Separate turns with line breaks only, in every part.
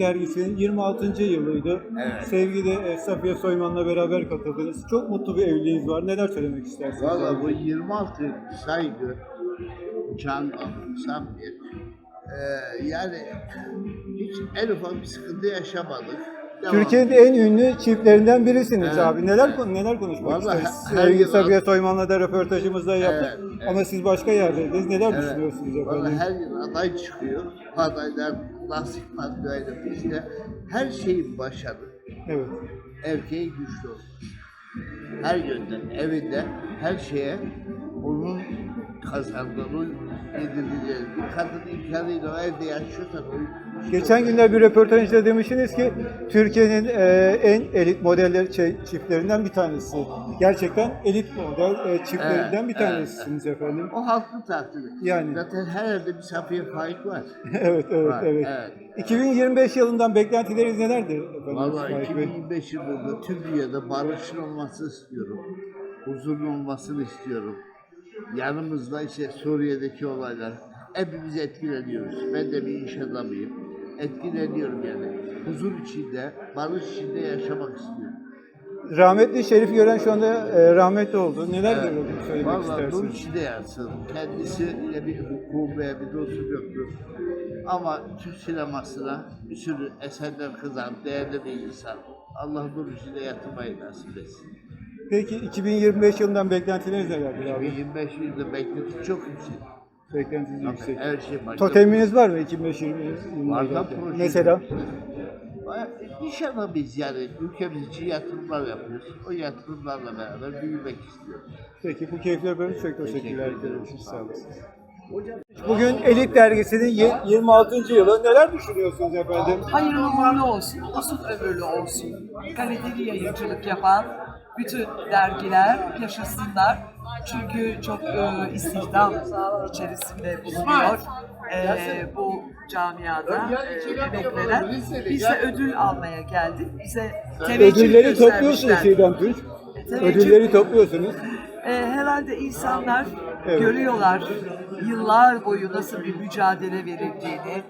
Dergisi'nin 26. yılıydı.
Evet.
Sevgili e, Safiye Soyman'la beraber katıldınız. Çok mutlu bir evliliğiniz var. Neler söylemek istersiniz?
Valla bu 26 saygı, can, samimiyet. Ee, yani hiç en ufak bir sıkıntı yaşamadık. Devam.
Türkiye'nin en ünlü çiftlerinden birisiniz
Evet,
abi. Neler
evet.
neler konuşmak
Vallahi
istersiniz? Sevgili
yıl-
Safiye Soyman'la da röportajımızda yaptık.
Evet, evet.
Ama siz başka yerdeydiniz. Neler
Evet.
düşünüyorsunuz
Vallahi
efendim?
her yıl aday çıkıyor. Adaylar nasip adayla bizde her şeyin başarı.
Evet.
Erkeği güçlü olur. Her yönden, evinde, her şeye onun kazandığını yedirdiler. Bir kadın imkanıyla evde yaşıyorsa o
Geçen günler bir röportajda demiştiniz ki Türkiye'nin e, en elit modeller şey, çiftlerinden bir tanesi. Gerçekten elit model e, çiftlerinden
Evet,
bir
evet,
tanesiniz efendim.
O halkın takdiri.
Yani.
Zaten her evde bir Safiye Faik var.
evet, evet,
Var,
evet,
evet.
2025 yılından beklentileriniz nelerdir efendim?
Vallahi
Faik Bey?
2025 yılında tüm dünyada barışın olmasını istiyorum. Huzurun olmasını istiyorum. Yanımızda işte Suriye'deki olaylar. Hepimiz etkileniyoruz. Ben de bir iş adamıyım. Etkileniyorum yani. Huzur içinde, barış içinde yaşamak istiyorum.
Rahmetli Şerif Gören şu anda e, rahmetli oldu. Neler
Evet.
evet. söylemek
Vallahi nur
istersiniz?
içinde yatsın. Kendisi ile bir hukuku veya bir dostluk yoktur. Ama Türk sinemasına bir sürü eserler kızan değerli bir insan. Allah nur içinde yatırmayı nasip etsin.
Peki 2025 yılından beklentileriniz nelerdir abi?
2025 yılında beklenti çok yüksek.
Beklentiniz yüksek.
Her şey başka.
Toteminiz var mı 2025 yılında?
Var da proje.
Mesela?
İş adamıyız yani. Ülkemiz için yatırımlar yapıyoruz. O yatırımlarla beraber büyümek istiyoruz.
Peki bu keyifler böyle çok teşekkürler.
Teşekkür ederim.
Sağ olasın. Bugün Elit Dergisi'nin ye- 26. yılı. Neler düşünüyorsunuz efendim?
hayırlı uğurlu olsun, uzun ömürlü olsun. Kaliteli yayıncılık yapan bütün dergiler yaşasınlar. Çünkü çok e, istihdam içerisinde bulunuyor. E, bu camiada e, emek veren. Biz de ödül almaya geldik. Bize teveccüh
Ödülleri topluyorsunuz Tunç.
Teveccüh-
Ödülleri topluyorsunuz.
E, herhalde insanlar
Evet.
görüyorlar yıllar boyu nasıl bir mücadele verildiğini,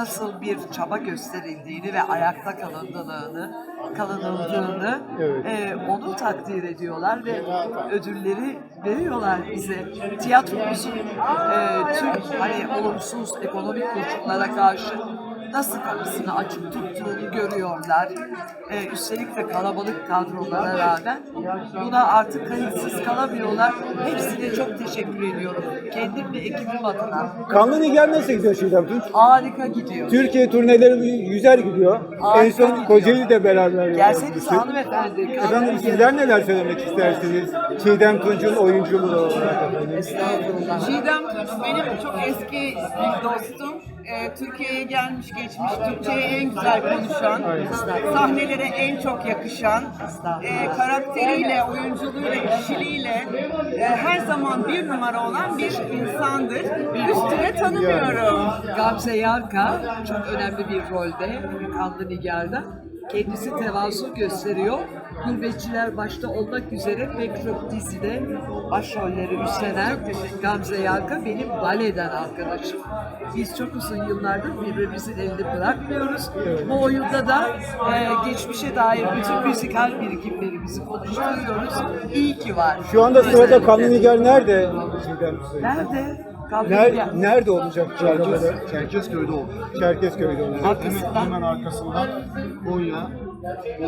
nasıl bir çaba gösterildiğini ve ayakta kalındığını, kalınıldığını
Evet.
e, onu takdir ediyorlar ve ödülleri veriyorlar bize. Tiyatromuzun e, tüm hani olumsuz ekonomik koşullara karşı nasıl kapısını açık tuttuğunu görüyorlar. Ee, üstelik de kalabalık kadrolara rağmen buna artık kayıtsız kalamıyorlar. Hepsine çok teşekkür ediyorum. Kendim ve ekibim adına.
Kanlı Nigar nasıl gidiyor Çiğdem Tunç?
Harika gidiyor.
Türkiye turneleri güzel gidiyor. en
Harika
son
gidiyor.
Kocaeli'de beraber
Gelseniz hanımefendi.
Efendim sizler neler söylemek istersiniz? Çiğdem Tunç'un oyunculuğu olarak efendim.
Estağfurullah.
Çiğdem Tunç benim çok eski bir dostum. Ee, Türkiye'ye gelmiş geçmiş, Türkçe'ye en güzel konuşan, sahnelere en çok yakışan, e, karakteriyle, oyunculuğuyla, kişiliğiyle e, her zaman bir numara olan bir insandır. Üstüne tanımıyorum.
Gamze Yarka çok önemli bir rolde Kanlı Nigar'da. Kendisi tevazu gösteriyor. Gurbetçiler başta olmak üzere pek çok dizide başrolleri üstlenen Gamze Yarka benim baleden arkadaşım. Biz çok uzun yıllardır birbirimizin elini bırakmıyoruz. Bu oyunda da e, geçmişe dair bütün müzikal birikimlerimizi konuşturuyoruz. İyi ki var.
Şu anda sırada. Kanlı Nigar nerede?
Nerede?
Nerede, nerede olacak Çerkez,
Çerkezköy'de oldu.
Çerkezköy'de olacak.
Arkasından.
Hemen arkasından Konya,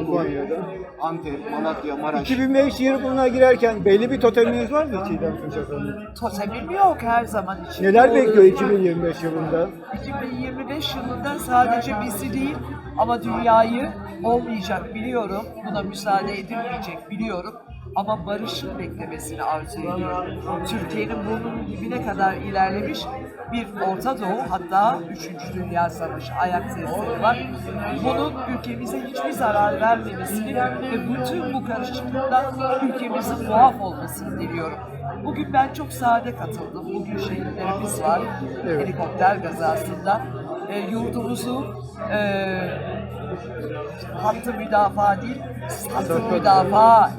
Konya'da.
Antep, Malatya, Maraş.
2005 yılına girerken belli bir toteminiz var mı Çiğdem Tunç efendim?
Totemim yok her zaman için.
Neler bekliyor 2025 yılında?
2025 yılında sadece bizi değil ama dünyayı olmayacak biliyorum. Buna müsaade edilmeyecek biliyorum. Ama barışın beklemesini arzu ediyorum. Türkiye'nin burnunun dibine kadar ilerlemiş bir Orta Doğu hatta 3. Dünya Savaşı ayak sesleri var. Bunun ülkemize hiçbir zarar vermemesini ve bütün bu karışıklıktan ülkemizin muaf olmasını diliyorum. Bugün ben çok sade katıldım. Bugün şehitlerimiz var helikopter kazasında. E, yurdumuzu e, hattı müdafaa değil, hattı müdafaa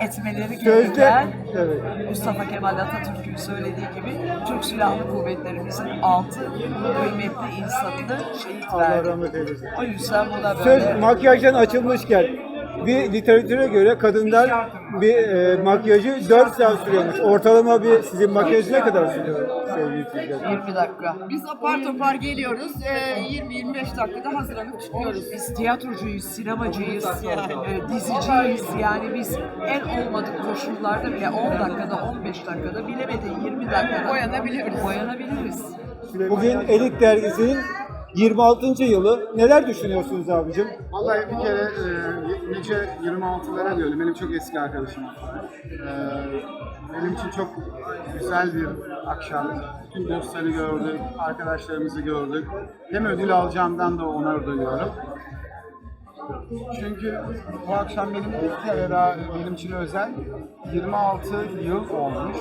etmeleri gereken
evet.
Mustafa Kemal Atatürk'ün söylediği gibi Türk Silahlı Kuvvetlerimizin altı kıymetli insanını şehit verdi. O yüzden buna
Söz
böyle
makyajdan açılmışken bir literatüre göre kadınlar bir e, makyajı 4 saat sürüyormuş. Ortalama bir sizin makyaj ne kadar sürüyor sevgili izleyiciler?
20 dakika.
Biz apar topar geliyoruz. Ee, 20-25 dakikada hazırlanıp çıkıyoruz.
Biz tiyatrocuyuz, sinemacıyız, e, diziciyiz. Yani biz en olmadık koşullarda bile 10 dakikada, 15 dakikada bilemedi 20 dakikada
Boyanabiliyoruz.
Boyanabiliriz.
Bugün Elit Dergisi'nin 26. yılı. Neler düşünüyorsunuz abicim?
Vallahi bir kere e, nice 26'lara diyorum. Benim çok eski arkadaşım. E, benim için çok güzel bir akşam. Tüm dostları gördük, arkadaşlarımızı gördük. Hem ödül alacağımdan da onur duyuyorum. Çünkü bu akşam benim bir kere daha benim için özel 26 yıl olmuş.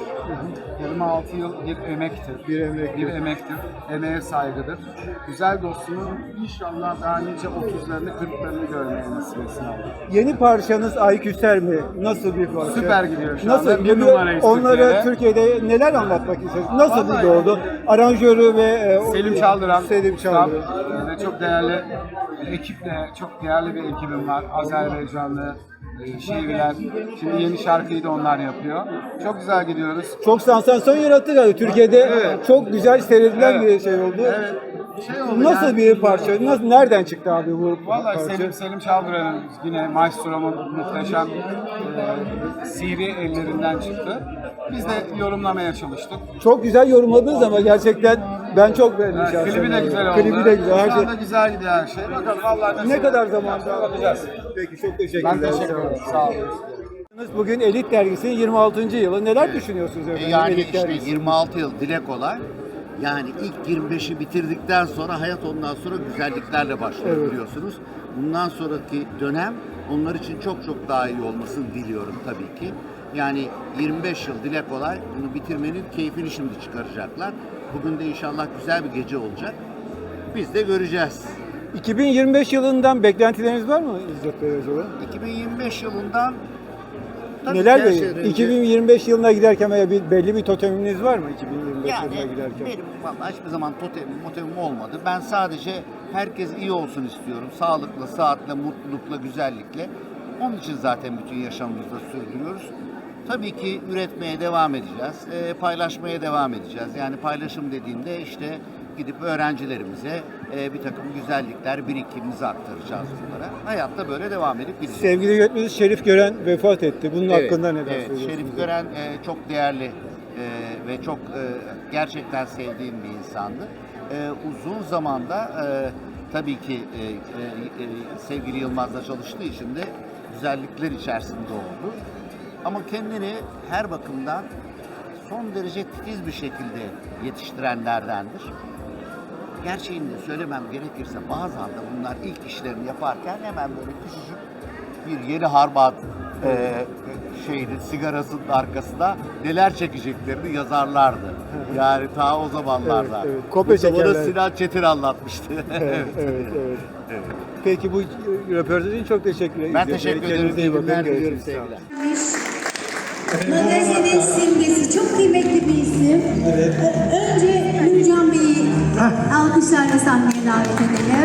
26 yıl bir emektir.
Bir emek.
Bir emektir. Emeğe saygıdır. Güzel dostumun inşallah daha nice 30'larını 40'larını görmeye nasip etsin Allah.
Yeni parçanız Ay Küser mi? Nasıl bir parça?
Süper gidiyor şu
Nasıl?
anda. Bir
Böyle
numarayız
Onlara
Türkiye'de.
Türkiye'de neler anlatmak istiyorsunuz? Nasıl
Vallahi-
bir doğdu? Aranjörü ve e, o-
Selim Çaldıran.
Selim Çaldıran.
Ve çok değerli ekiple, çok değerli bir ekibim var. Azerbaycanlı, e, Şiviler. Şimdi yeni şarkıyı da onlar yapıyor. Çok güzel gidiyoruz.
Çok sansasyon yarattı galiba. Türkiye'de
Evet.
çok güzel seyredilen
Evet.
bir şey oldu.
Evet. Şey oldu
Nasıl
yani-
bir parça? Nasıl nereden çıktı abi bu
Vallahi
parça?
Selim, Selim Çaldıran'ın yine Maestro'mun muhteşem e, sivri ellerinden çıktı. Biz de yorumlamaya çalıştık.
Çok güzel yorumladınız ama gerçekten ben çok beğendim
Evet,
şahsen.
klibi de güzel oldu.
Klibi de güzel. Her
Şu
şey.
anda güzel gidiyor her şey. Bakalım vallahi nasıl
Ne kadar zamanda
Bakacağız.
Peki çok teşekkürler.
Ben teşekkür ederim. Sağ olun.
Bugün Elit Dergisi'nin 26. yılı. Neler düşünüyorsunuz efendim?
Yani
Elit
işte
Dergisi?
26 yıl dile kolay. Yani ilk 25'i bitirdikten sonra hayat ondan sonra güzelliklerle başlıyor
Evet.
biliyorsunuz. Bundan sonraki dönem onlar için çok çok daha iyi olmasını diliyorum tabii ki. Yani 25 yıl dile kolay bunu bitirmenin keyfini şimdi çıkaracaklar. Bugün de inşallah güzel bir gece olacak. Biz de göreceğiz.
2025 yılından beklentileriniz var mı İzzet Bey acaba?
2025 yılından tabii
Neler
ki her
de
şeyden önce-
2025 yılına giderken veya bir belli bir toteminiz var mı 2025
Yani
yılına giderken?
benim vallahi hiçbir zaman totemim, motemim olmadı. Ben sadece herkes iyi olsun istiyorum. Sağlıkla, saatle, mutlulukla, güzellikle. Onun için zaten bütün yaşamımızda sürdürüyoruz. Tabii ki üretmeye devam edeceğiz. eee, paylaşmaya devam edeceğiz. Yani paylaşım dediğimde işte gidip öğrencilerimize eee, bir takım güzellikler, birikimimizi aktaracağız bunlara. Hayatta böyle devam edip gideceğiz.
Sevgili yönetmenimiz Şerif Gören vefat etti. Bunun
Evet,
hakkında neler
evet,
söylüyorsunuz?
Şerif Gören e, çok değerli e, ve çok e, gerçekten sevdiğim bir insandı. E, uzun zamanda e, tabii ki e, e, e, sevgili Yılmaz'la çalıştığı için de güzellikler içerisinde oldu. Ama kendini her bakımdan son derece titiz bir şekilde yetiştirenlerdendir. Gerçeğini de söylemem gerekirse bazen de bunlar ilk işlerini yaparken hemen böyle küçücük bir yeni harbat e, şeydi sigarasının arkasında neler çekeceklerini yazarlardı. Yani ta o zamanlarda.
Evet, evet. Kopya çekerler.
Sinan Çetin anlatmıştı.
Evet, evet, evet.
Evet.
Peki bu röportaj için çok teşekkür ederim.
Ben teşekkür ederim.
Kendinize iyi bakın. Görüşürüz.
Sevgiler.
Magazinin simgesi çok kıymetli bir isim. Evet. Önce Nurcan Bey'i alkışlarla sahneye davet edelim.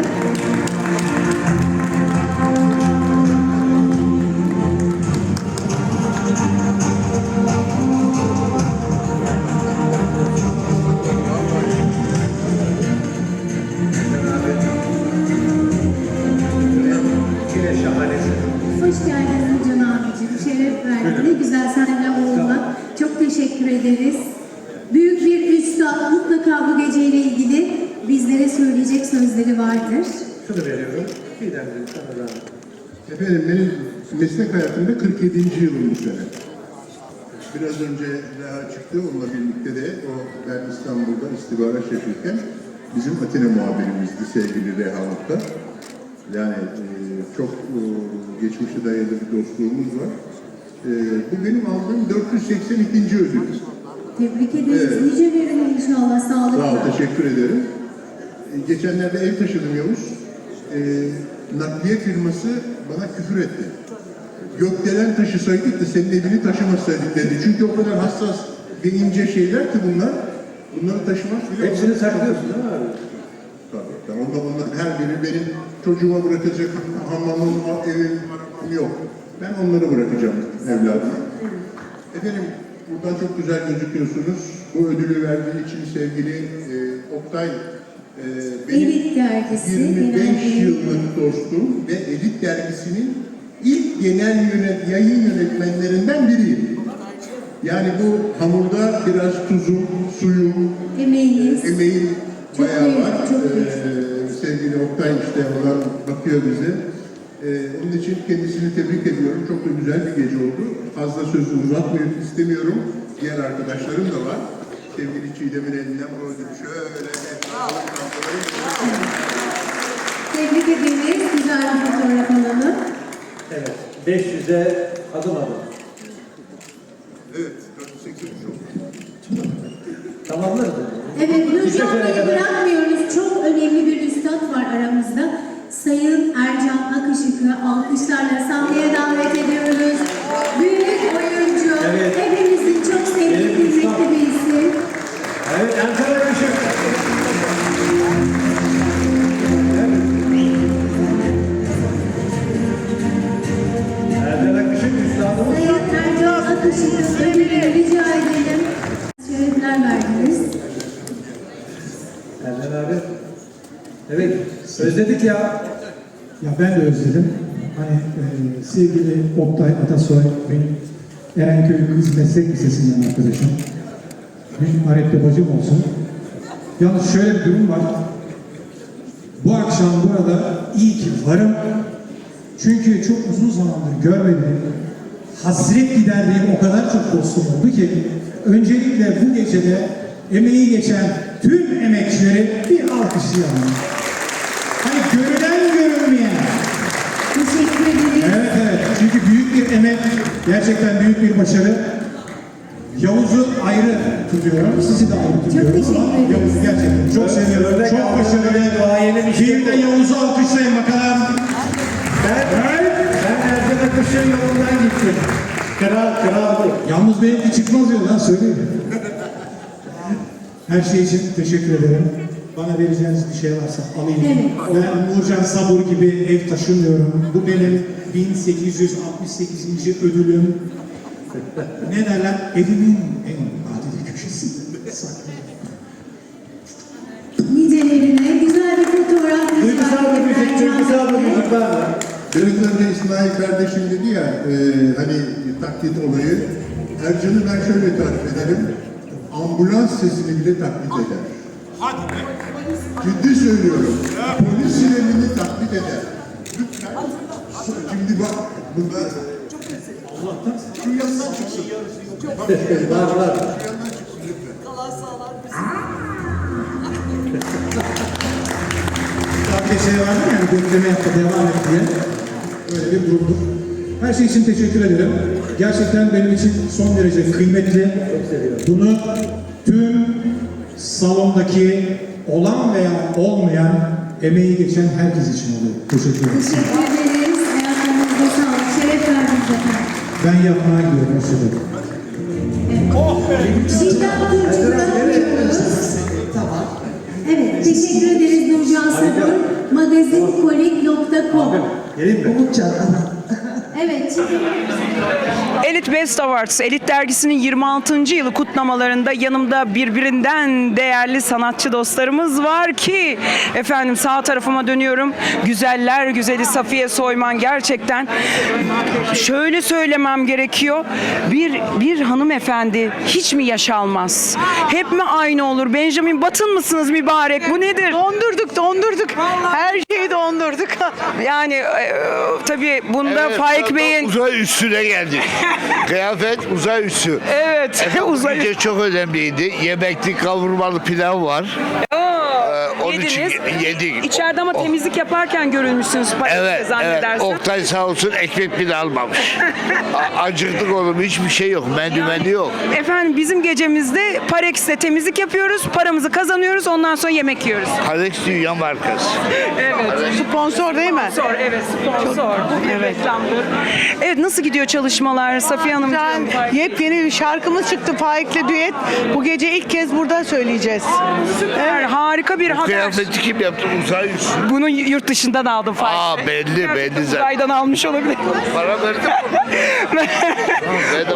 Efendim benim meslek hayatımda 47. yılım bu sene. Biraz önce daha çıktı onunla birlikte de o ben İstanbul'da istihbarat şefiyken bizim Atina muhabirimizdi sevgili Reha Mutlu. Yani e, çok e, geçmişe dayalı bir dostluğumuz var. E, bu benim aldığım 482. ödül.
Tebrik ederiz. Nice verin inşallah
Sağ ol,
sağlıkla.
teşekkür ederim. E, Geçenlerde ev taşıdım Yavuz. E, nakliye firması bana küfür etti. gökdelen taşısaydık da senin evini taşımasaydık dedi. Çünkü o kadar hassas ve ince şeyler ki bunlar. Bunları taşımak bile... Hepsini saklıyorsun değil mi abi? Tabii. tabii. Onda, onların her biri benim çocuğuma bırakacak hamamım, evim, arabam yok. Ben onları bırakacağım evladıma. Efendim buradan çok güzel gözüküyorsunuz. Bu ödülü verdiği için sevgili e, Oktay e, benim
Elit Dergisi
25
genel
yıllık dostum ve Elit Dergisi'nin ilk genel yönet, yayın yönetmenlerinden biriyim. Yani bu hamurda biraz tuzum, suyum,
emeğiniz.
emeğim
Çok
bayağı
büyük,
var.
çok büyük.
Ee, sevgili Oktay işte oradan bakıyor bize. Ee, onun için kendisini tebrik ediyorum. Çok da güzel bir gece oldu. Fazla sözü uzatmayı istemiyorum. Diğer arkadaşlarım da var. Sevgili Çiğdem'in elinden bu ödülü şöyle
Tebrik ederiz. Güzel bir fotoğraf alalım.
Evet. 500'e adım adım.
Evet, 483 oldu.
Tamamlarız.
Evet, Nurcan Bey'i bırakmıyoruz. Çok önemli bir üstad var aramızda. Sayın Ercan Akışık'ı alkışlarla sahneye davet ediyoruz. Büyük oyuncu,
Evet.
hepimizin çok sevdiği,
ya.
Ya ben de özledim. Hani e, sevgili Oktay Atasoy benim Erenköy Kız Meslek Lisesi'nden arkadaşım. Bir Arep'te bacım olsun. Yalnız şöyle bir durum var. Bu akşam burada iyi ki varım. Çünkü çok uzun zamandır görmedim. Hasret giderdiğim o kadar çok dostum oldu ki öncelikle bu gecede emeği geçen tüm emekçileri bir alkışlayalım. Hani görülen görünmeyen.
Teşekkür ederiz.
Evet evet. Çünkü büyük bir emek, gerçekten büyük bir başarı. Yavuz'u ayrı tutuyorum, sizi de ayrı tutuyorum.
teşekkür
Ama
ederiz.
Yavuz'u gerçekten çok seviyorum,
Örnek
çok başarılı.
duayenim işte
Bir de Yavuz'u alkışlayın bakalım.
Ben, ben Erden Akışık'ın yolundan gittim. Kral, kral bu.
Yalnız benimki çıkmaz yoldan söyleyeyim. Her şey için teşekkür ederim. Bana vereceğiniz bir şey varsa alayım.
Evet.
Ben Nurcan Sabur gibi ev taşımıyorum. Bu benim 1868. ödülüm. ne derler? Evimin en nadide köşesinde saklıyorum.
Nicelerine güzel bir fotoğraf
Duygusal bir müzik, duygusal bir müzik var?
Biraz önce İsmail kardeşim dedi ya, e, hani taklit olayı. Ercan'ı ben şöyle tarif ederim. Ambulans sesini bile taklit eder. Ciddi söylüyorum. Polis sirenini taklit eder. Lütfen. Şimdi bak, burada Allah'tan şu yandan çıksın. Bak,
Var var.
şu yandan çıksın lütfen.
Daha bir şey vardı ya, yani bekleme yaptı, devam et diye. Böyle bir durumdur. Her şey için teşekkür ederim. Gerçekten benim için son derece kıymetli. Bunu tüm salondaki olan veya olmayan emeği geçen herkes için oluyor. Teşekkür ederim.
Teşekkür ederiz. Ayaklarınıza sağlık. Şeref verdiniz efendim.
Ben yapmaya gidiyorum.
Bırakmıyoruz. Evet, teşekkür ederiz Nurcan Sabur. Magazinkolik.com
Geleyim mi?
Evet, şimdi
Elit Best Awards, Elit Dergisi'nin 26. yılı kutlamalarında yanımda birbirinden değerli sanatçı dostlarımız var ki efendim sağ tarafıma dönüyorum. Güzeller güzeli Safiye Soyman gerçekten şöyle söylemem gerekiyor. Bir bir hanımefendi hiç mi yaş almaz? Hep mi aynı olur? Benjamin Batın mısınız mübarek? Bu nedir?
Dondurduk, dondurduk. Her şeyi dondurduk.
Yani e, tabii bunda
Evet,
Faik
tam
Bey'in
Uzay üstüne geldik. Kıyafet uzay üstü.
evet
Bu
uzay
gece çok önemliydi. Yemekli kavurmalı pilav var. Ee, onu için
yediniz.
yedik.
İçeride ama temizlik yaparken görülmüşsünüz Paris'te
Evet, evet.
zannedersem.
Oktay sağ olsun ekmek bile almamış. A- Acıktık oğlum hiçbir şey yok. Menü yok.
Efendim bizim gecemizde Parex'te temizlik yapıyoruz, paramızı kazanıyoruz, ondan sonra yemek yiyoruz.
Parex Dünya markası.
Evet.
Sponsor değil mi?
Sponsor, evet sponsor. Bu bir reklamdır. Evet nasıl gidiyor çalışmalar Safiye Hanımcığım?
Güzel, yepyeni bir şarkımız çıktı Faik'le düet. Bu gece ilk kez burada söyleyeceğiz.
Süper, harika bir haber.
Kıyafeti kim yaptı? Uzay üstü.
Bunu yurt dışından aldım Faik.
Aa belli belli zaten.
Uzaydan almış olabilir.
Para verdim.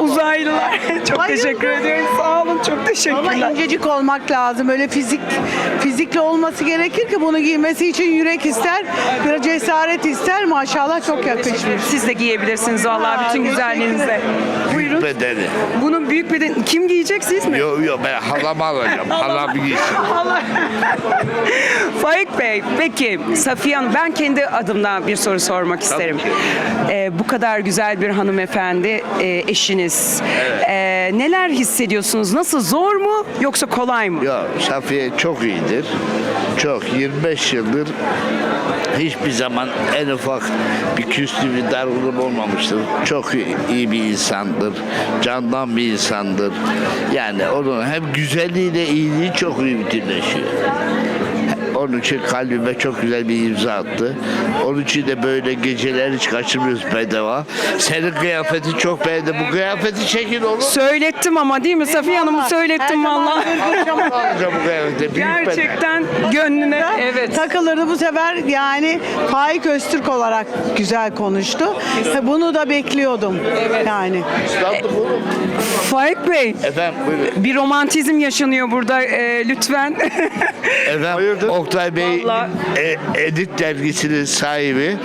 Uzaylılar. Çok teşekkür ediyorum. Sağ olun. Çok
Ama
teşekkürler.
incecik olmak lazım. Öyle fizik fizikli olması gerekir ki bunu giymesi için yürek ister, biraz cesaret ister. Maşallah çok yakışmış.
Siz de giyebilirsiniz vallahi bütün güzelliğinizle. Buyurun.
Bedeni.
Bunun büyük beden kim giyecek siz mi?
Yok yok ben halama alacağım. Halam giysin.
Allah. Faik Bey, peki Safiye Hanım, ben kendi adımdan bir soru sormak isterim. Ee, bu kadar güzel bir hanımefendi, e, eşiniz. Ee, neler hissediyorsunuz? Nasıl, zor mu yoksa kolay mı?
Ya Safiye çok iyidir. Çok. 25 yıldır hiçbir zaman en ufak bir küslü bir dargınlık olmamıştır. Çok iyi bir insandır. Candan bir insandır. Yani onun hem güzelliğiyle iyiliği çok iyi bütünleşiyor. Onun için kalbime çok güzel bir imza attı. Onun için de böyle geceler hiç kaçırmıyoruz bedava. Senin kıyafeti çok beğendim. Bu kıyafeti çekin oğlum.
Söylettim ama değil mi Safiye Hanım'ı söylettim valla.
Alacağım bu kıyafeti. Büyük beden.
Gerçekten gönlüne. Evet.
Takılırdı bu sefer yani Faik Öztürk olarak güzel konuştu. Bunu da bekliyordum yani.
Oğlum.
Faik Bey,
Efendim buyurun.
bir romantizm yaşanıyor burada e, lütfen.
Efendim Oktay Bey
Vallahi-
e, Edit dergisinin sahibi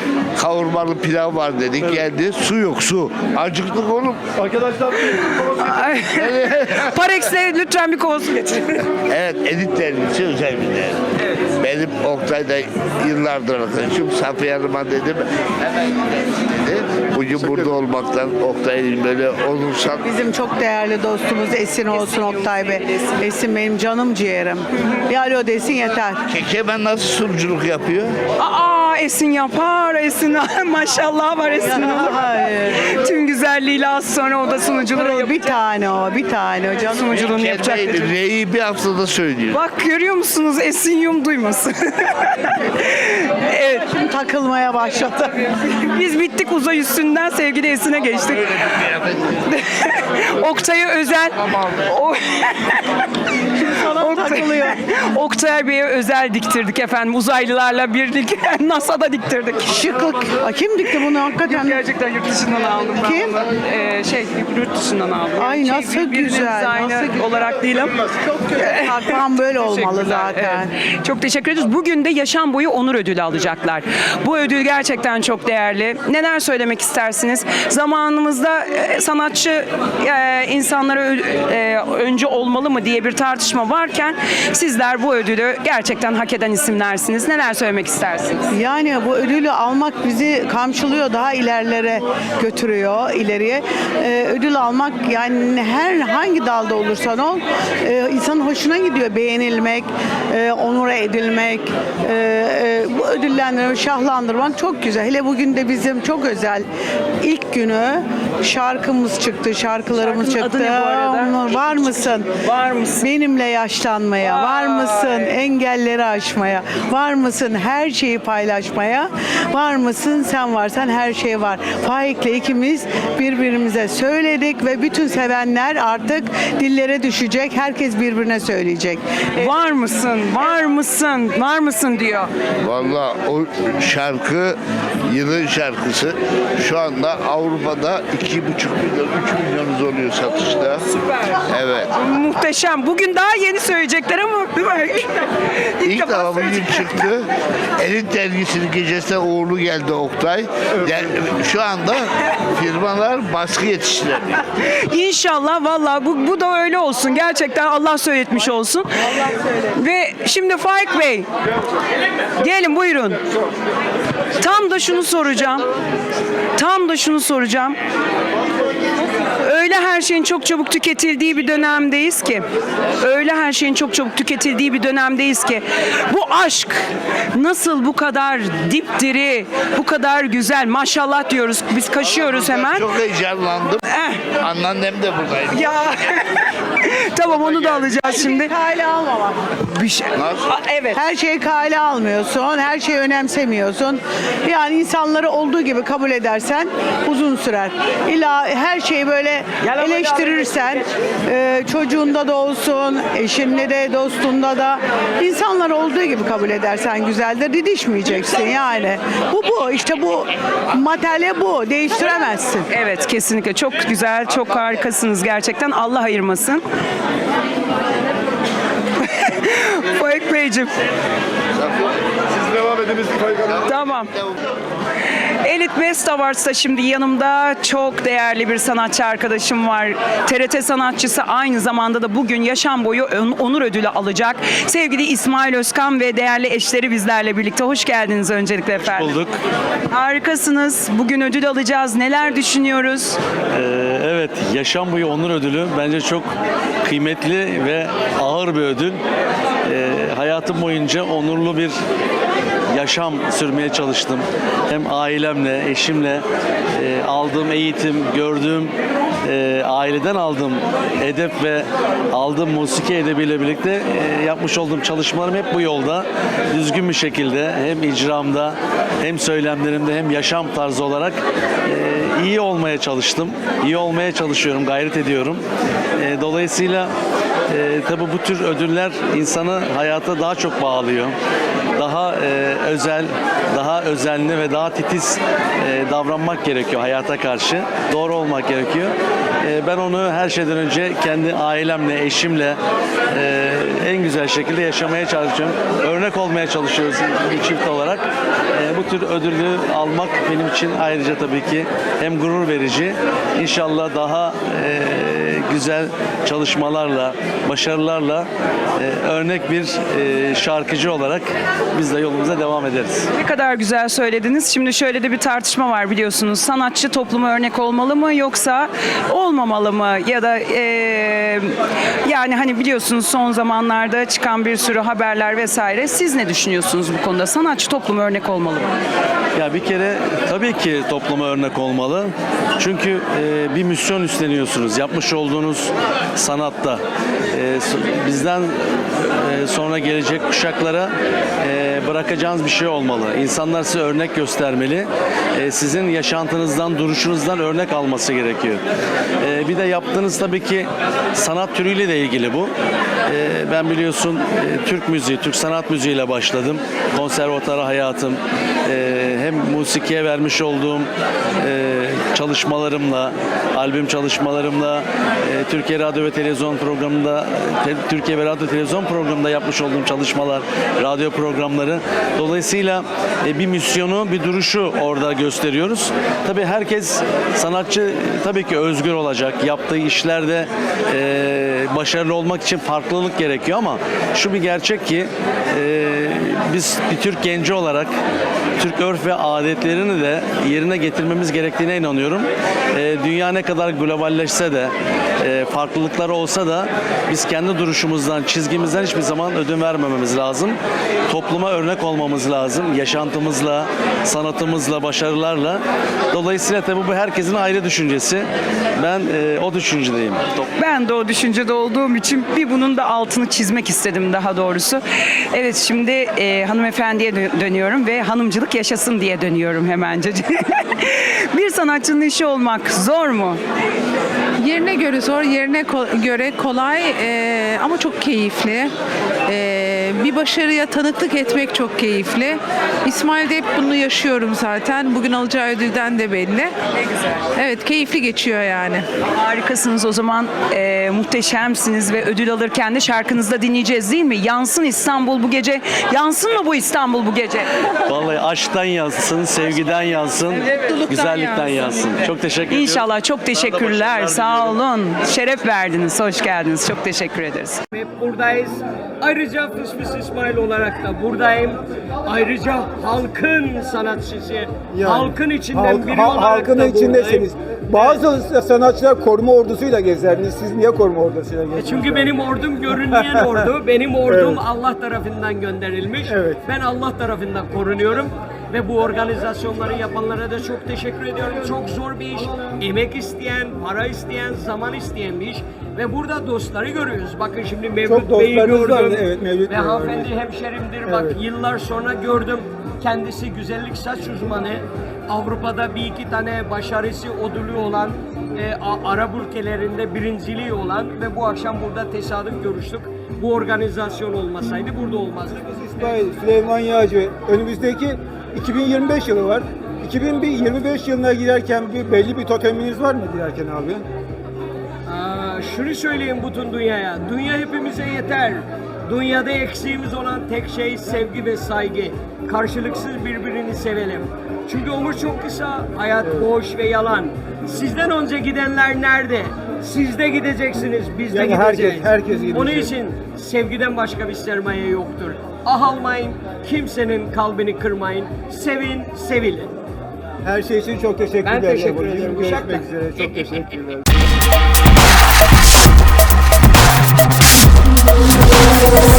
kavurmalı pilav var dedik geldi. Su yok su. Acıktık oğlum.
Ay. Parex'le lütfen bir kol su getirin.
evet Edit dergisi özel bir dergi. Benim Oktay'da yıllardır arkadaşım Safiye Hanım'a dedim hemen gidelim. dedi bugün burada olmaktan Oktay'ın böyle olursan
Bizim çok değerli dostumuz Esin olsun Oktay Bey. Esin benim canım ciğerim. Bir alo desin yeter.
keke ben nasıl sunuculuk yapıyor
Aa Esin yapar Esin. Maşallah var Esin.
Hayır.
Tüm güzelliğiyle az sonra o da sunuculuğunu
Bir
yapacak.
tane o, bir tane o canım.
Sunuculuğunu yapacak.
Kelimeyi, R'yi bir haftada söylüyor
Bak görüyor musunuz Esin yum duymasın. evet.
Şimdi takılmaya başladı.
Biz bittik uzay üstünden sevgili Esin'e geçtik. Oktay'a özel o... Oktay,
takılıyor.
Oktay Bey'e özel diktirdik efendim uzaylılarla birlikte NASA'da diktirdik.
Şıklık. Aa, kim dikti bunu hakikaten?
Gerçekten yurt dışından aldım ben
Kim?
bunu. Ee, şey yurt dışından aldım.
Ay,
Şey,
nasıl
birbirinin
güzel, nasıl güzel.
olarak değil ama.
Çok güzel. Hakan böyle olmalı
Teşekkürler,
zaten.
evet. Çok teşekkür ederiz. Bugün de yaşam boyu onur ödülü alacaklar. Bu ödül gerçekten çok değerli. Neler söylemek istersiniz? Zamanımızda e, sanatçı e, insanlara e, önce olmalı mı diye bir tartışma varken sizler bu ödülü gerçekten hak eden isimlersiniz. Neler söylemek istersiniz?
Yani bu ödülü almak bizi kamçılıyor, daha ilerlere götürüyor, ileriye. Ödül almak yani her hangi dalda olursan ol, insanın hoşuna gidiyor beğenilmek, onura edilmek, bu ödüllendirmek, şahlandırmak çok güzel. Hele bugün de bizim çok özel ilk günü şarkımız çıktı, şarkılarımız
Şarkının adı
çıktı.
ne bu arada?
Var mısın?
Var mısın?
Benimle yaşlanmaya, var mısın? Engelleri aşmaya, var mısın? Her şeyi paylaşmaya, var mısın? Sen varsan her şey var. Faik'le ikimiz birbirimize söyledik ve bütün sevenler artık dillere düşecek. Herkes birbirine söyleyecek.
Var mısın? Var mısın? Var mısın diyor.
Valla o şarkı yılın şarkısı. Şu anda Avrupa'da 2,5 milyon, 3 milyonuz oluyor satışta.
Süper.
Evet.
Muhteşem. Bugün daha yeni söyleyecekler ama değil mi? İlk,
İlk defa bugün
söyleyecekler.
çıktı. Elit dergisinin gecesine uğurlu geldi Oktay. Yani şu anda firmalar baskı yetiştiremiyor.
İnşallah valla bu, bu da öyle olsun. Gerçekten Allah söyletmiş olsun. Ve şimdi Faik Bey gelin buyurun. Tam da şunu soracağım. Tam da şunu soracağım. Öyle her şeyin çok çabuk tüketildiği bir dönemdeyiz ki. Öyle her şeyin çok çabuk tüketildiği bir dönemdeyiz ki. Bu aşk nasıl bu kadar dipdiri, bu kadar güzel maşallah diyoruz. Biz kaşıyoruz hemen.
Çok heyecanlandım.
Eh,
Anneannem de buradaydı.
ya tamam onu da alacağız şimdi.
Kale almamak.
Bir şey. Aa, evet.
Her şeyi kale almıyorsun, her şeyi önemsemiyorsun. Yani insanları olduğu gibi kabul edersen uzun sürer. İlla her şeyi böyle eleştirirsen, e, çocuğunda da olsun, eşinle de, dostunda da insanları olduğu gibi kabul edersen güzeldir, didişmeyeceksin yani. Bu bu, işte bu materyal bu, değiştiremezsin.
Evet kesinlikle çok güzel, çok harikasınız gerçekten. Allah ayırmasın. Faik Beyciğim.
Siz devam edin biz
Tamam. Elite Best Awards'ta şimdi yanımda çok değerli bir sanatçı arkadaşım var. TRT sanatçısı aynı zamanda da bugün yaşam boyu on- onur ödülü alacak. Sevgili İsmail Özkan ve değerli eşleri bizlerle birlikte. Hoş geldiniz öncelikle efendim.
bulduk.
Harikasınız. Bugün ödül alacağız. Neler düşünüyoruz?
Ee, evet, Yaşam Boyu Onur Ödülü bence çok kıymetli ve ağır bir ödül. Ee, hayatım boyunca onurlu bir yaşam sürmeye çalıştım. Hem ailemle, eşimle e, aldığım eğitim, gördüğüm e, aileden aldığım edep ve aldığım musiki edebiyle birlikte e, yapmış olduğum çalışmalarım hep bu yolda. Düzgün bir şekilde hem icramda hem söylemlerimde hem yaşam tarzı olarak e, iyi olmaya çalıştım. İyi olmaya çalışıyorum, gayret ediyorum. E, dolayısıyla e, tabii bu tür ödüller insanı hayata daha çok bağlıyor. Daha e, özel, daha özenli ve daha titiz e, davranmak gerekiyor hayata karşı. Doğru olmak gerekiyor. E, ben onu her şeyden önce kendi ailemle, eşimle e, en güzel şekilde yaşamaya çalışıyorum. Örnek olmaya çalışıyoruz bir çift olarak. E, bu tür ödülü almak benim için ayrıca tabii ki hem gurur verici, inşallah daha e, güzel çalışmalarla, başarılarla e, örnek bir e, şarkıcı olarak biz de yolumuza devam ederiz.
Ne kadar güzel söylediniz. Şimdi şöyle de bir tartışma var biliyorsunuz. Sanatçı topluma örnek olmalı mı yoksa olmamalı mı? Ya da eee, yani hani biliyorsunuz son zamanlarda çıkan bir sürü haberler vesaire. Siz ne düşünüyorsunuz bu konuda? Sanatçı topluma örnek olmalı mı?
Ya bir kere tabii ki topluma örnek olmalı. Çünkü e, bir misyon üstleniyorsunuz. Yapmış olduğunuz sanatta. E, so- bizden e, sonra gelecek kuşaklara e, bırakacağınız bir şey olmalı. İnsanlar size örnek göstermeli. E, sizin yaşantınızdan, duruşunuzdan örnek alması gerekiyor. Bir de yaptığınız tabii ki sanat türüyle de ilgili bu. Ben biliyorsun Türk müziği, Türk sanat müziğiyle başladım. Konservatuara hayatım. Hem musikiye vermiş olduğum e, çalışmalarımla, albüm çalışmalarımla, e, Türkiye Radyo ve Televizyon programında, te- Türkiye ve Radyo Televizyon programında yapmış olduğum çalışmalar, radyo programları. Dolayısıyla e, bir misyonu, bir duruşu orada gösteriyoruz. Tabii herkes sanatçı tabii ki özgür olacak. Yaptığı işlerde e, başarılı olmak için farklılık gerekiyor ama şu bir gerçek ki e, biz bir Türk genci olarak Türk örf ve adetlerini de yerine getirmemiz gerektiğine inanıyorum. E, dünya ne kadar globalleşse de e, farklılıklar olsa da biz kendi duruşumuzdan, çizgimizden hiçbir zaman ödün vermememiz lazım. Topluma örnek olmamız lazım. Yaşantımızla, sanatımızla, başarılarla. Dolayısıyla tabii bu herkesin ayrı düşüncesi. Ben e, o düşüncedeyim.
Ben de o düşüncede olduğum için bir bunun da altını çizmek istedim daha doğrusu. Evet şimdi e, hanımefendiye dö- dönüyorum ve hanımcılık yaşasın diye dönüyorum hemence. bir sanatçının işi olmak zor mu?
Yerine göre zor, yerine ko- göre kolay eee, ama çok keyifli. Eee, bir başarıya tanıklık etmek çok keyifli. İsmail'de hep bunu yaşıyorum zaten. Bugün alacağı ödülden de belli. Ne güzel. Evet, keyifli geçiyor yani.
Harikasınız o zaman e, muhteşemsiniz ve ödül alırken de şarkınızda dinleyeceğiz değil mi? Yansın İstanbul bu gece. Yansın mı bu İstanbul bu gece?
Vallahi aşktan yansın, sevgiden yansın, güzellikten yansın. Çok teşekkür ediyorum.
İnşallah çok teşekkürler. Sağ olun. Şeref verdiniz. Hoş geldiniz. Çok teşekkür ederiz.
Hep buradayız. Ayrıca
Misfis İsmail olarak da buradayım. Ayrıca halkın sanatçısı, halkın içinden
halk-
biri olarak
halkın
da
içindesiniz.
buradayım.
Bazı sanatçılar koruma ordusuyla gezerdiniz. Siz niye koruma ordusuyla gezdiniz?
E Çünkü benim ordum görünmeyen ordu. Benim ordum
Evet.
Allah tarafından gönderilmiş.
Evet.
Ben Allah tarafından korunuyorum. Ve bu organizasyonları yapanlara da çok teşekkür ediyorum. Çok zor bir iş. Emek isteyen, para isteyen, zaman isteyen bir iş. Ve burada dostları görüyoruz. Bakın şimdi
Çok
Mevlüt Bey'i
dostlarınız
gördüm.
var, evet, Mevlüt
Ve
Bey,
hanımefendi
evet.
hemşerimdir. Bak
Evet.
yıllar sonra gördüm. Kendisi güzellik saç uzmanı. Avrupa'da bir iki tane başarısı ödülü olan, e, A- Arap ülkelerinde birinciliği olan ve bu akşam burada tesadüf görüştük. Bu organizasyon olmasaydı burada olmazdı.
İsmail Süleyman Yağcı önümüzdeki 2025 yılı var. 2025 yılına girerken bir belli bir toteminiz var mı girerken abi?
Şunu söyleyeyim bütün dünyaya. Dünya hepimize yeter. Dünyada eksiğimiz olan tek şey sevgi ve saygı. Karşılıksız birbirini sevelim. Çünkü ömür çok kısa, hayat boş ve yalan. Sizden önce gidenler nerede? Siz de gideceksiniz, biz de
Yani herkes-
gideceğiz.
herkes gidecek.
Onun için sevgiden başka bir sermaye yoktur. Ah almayın, kimsenin kalbini kırmayın. Sevin, sevilin.
Her şey için çok teşekkürler.
Ben teşekkür ederim.
Görüşmek
Uşak'ta.
üzere. Çok teşekkürler.
Thank you.